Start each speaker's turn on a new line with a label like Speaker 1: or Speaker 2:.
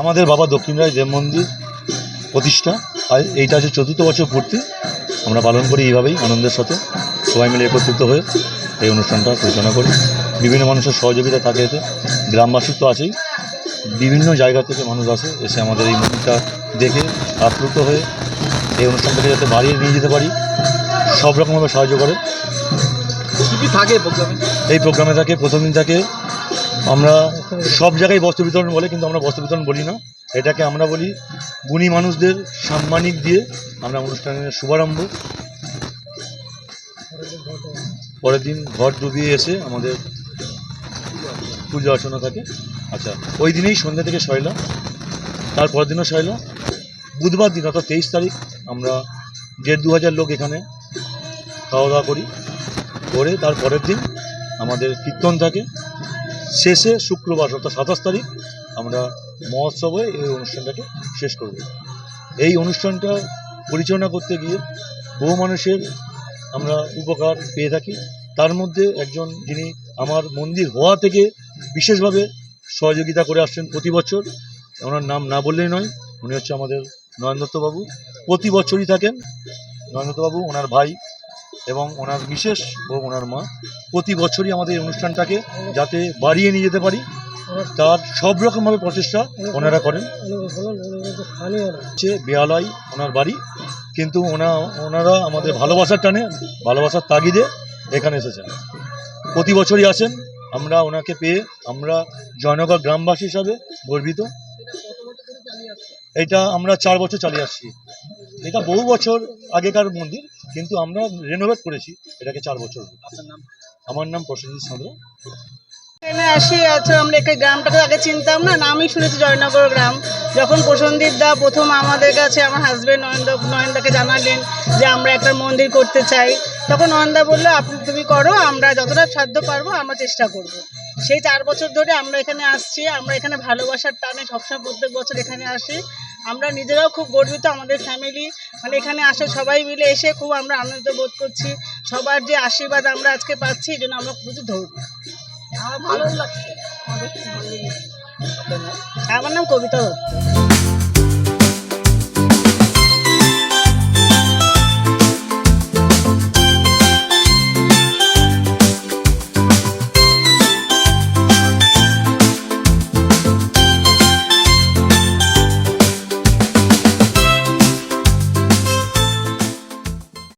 Speaker 1: আমাদের বাবা দক্ষিণ রায় দেব মন্দির প্রতিষ্ঠা। আর এইটা হচ্ছে চতুর্থ বছর পূর্তি। আমরা পালন করি এইভাবেই আনন্দের সাথে। সবাই মিলে একত্রিত হয়ে এই অনুষ্ঠানটা পরিচালনা করি। বিভিন্ন মানুষের সহযোগিতা থাকে এতে। গ্রামবাসী তো আছেই। বিভিন্ন জায়গা থেকে মানুষ আসে এসে আমাদের এই মন্দিরটা দেখে আপ্লুত হয়ে এই অনুষ্ঠানটাকে যাতে বাড়িয়ে নিয়ে যেতে পারি সব রকমভাবে সাহায্য করে।
Speaker 2: কি কি থাকে প্রোগ্রামে
Speaker 1: এই প্রোগ্রামে থাকে প্রথম দিন থাকে আমরা সব জায়গায় বস্ত্র বিতরণ বলে, কিন্তু আমরা বস্ত্র বিতরণ বলি না। এটাকে আমরা বলি গুণী মানুষদের সাম্মানিক দিয়ে আমরা অনুষ্ঠানের শুভারম্ভ। পরের দিন ঘর ডুবিয়ে এসে আমাদের পুজো অর্চনা থাকে। আচ্ছা ওই দিনেই সন্ধ্যা থেকে শয়লা তার পরের দিনও শয়লা বুধবার দিন, অর্থাৎ তেইশ তারিখ, আমরা দেড় দু হাজার লোক এখানে খাওয়া দাওয়া করি। করে তার পরের দিন আমাদের কীর্তন থাকে। শেষে শুক্রবার, অর্থাৎ সাতাশ তারিখ, আমরা মহোৎসবে এই অনুষ্ঠানটাকে শেষ করব। এই অনুষ্ঠানটা পরিচালনা করতে গিয়ে বহু মানুষের আমরা উপকার পেয়ে থাকি। তার মধ্যে একজন যিনি আমার মন্দির হওয়া থেকে বিশেষভাবে সহযোগিতা করে আসছেন প্রতি বছর, ওনার নাম না বললেই নয়, উনি হচ্ছে আমাদের নয়নদত্তবাবু প্রতি বছরই থাকেন। নয়নদত্তবাবু ওনার ভাই এবং ওনার বিশেষ ও ওনার মা প্রতি বছরই আমাদের এই অনুষ্ঠানটাকে যাতে বাড়িয়ে নিয়ে যেতে পারি, তার সব রকমভাবে প্রচেষ্টা ওনারা করেন। হচ্ছে বেহালাই ওনার বাড়ি, কিন্তু ওনা, ওনারা আমাদের ভালোবাসার টানে, ভালোবাসার তাগিদে এখানে এসেছেন। প্রতি বছরই আসেন, আমরা ওনাকে পেয়ে আমরা জয়নগর গ্রামবাসী হিসাবে গর্বিত। এটা আমরা চার বছর চালিয়ে আসছি। এটা বহু বছর আগেকার মন্দির কিন্তু আমরা রেনোভেট করেছি এটাকে চার বছর আমার নাম প্রসেনজিৎ সাঁতরা।
Speaker 3: এখানে আসি আচ্ছা আমরা এখানে গ্রামটাকে আগে চিনতাম না নামই শুনেছি জয়নগর গ্রাম। যখন প্রসন্দীপ দা প্রথম আমাদের কাছে আমার হাজবেন্ড নয়নদা নয়নদাকে জানালেন যে আমরা একটা মন্দির করতে চাই তখন নয়নদা বলল আপনি তুমি করো আমরা যতটা সাধ্য পারব আমরা চেষ্টা করব। সেই চার বছর ধরে আমরা এখানে আসছি আমরা এখানে ভালোবাসার টানে সবসময় প্রত্যেক বছর এখানে আসি। আমরা নিজেরাও খুব গর্বিত আমাদের ফ্যামিলি মানে এখানে আসা সবাই মিলে এসে খুব আমরা আনন্দ বোধ করছি। সবার যে আশীর্বাদ আমরা আজকে পাচ্ছি এই জন্য আমরা খুবই ধরব। আমার ভালো লাগছে। আমার নাম কবিতা দত্ত।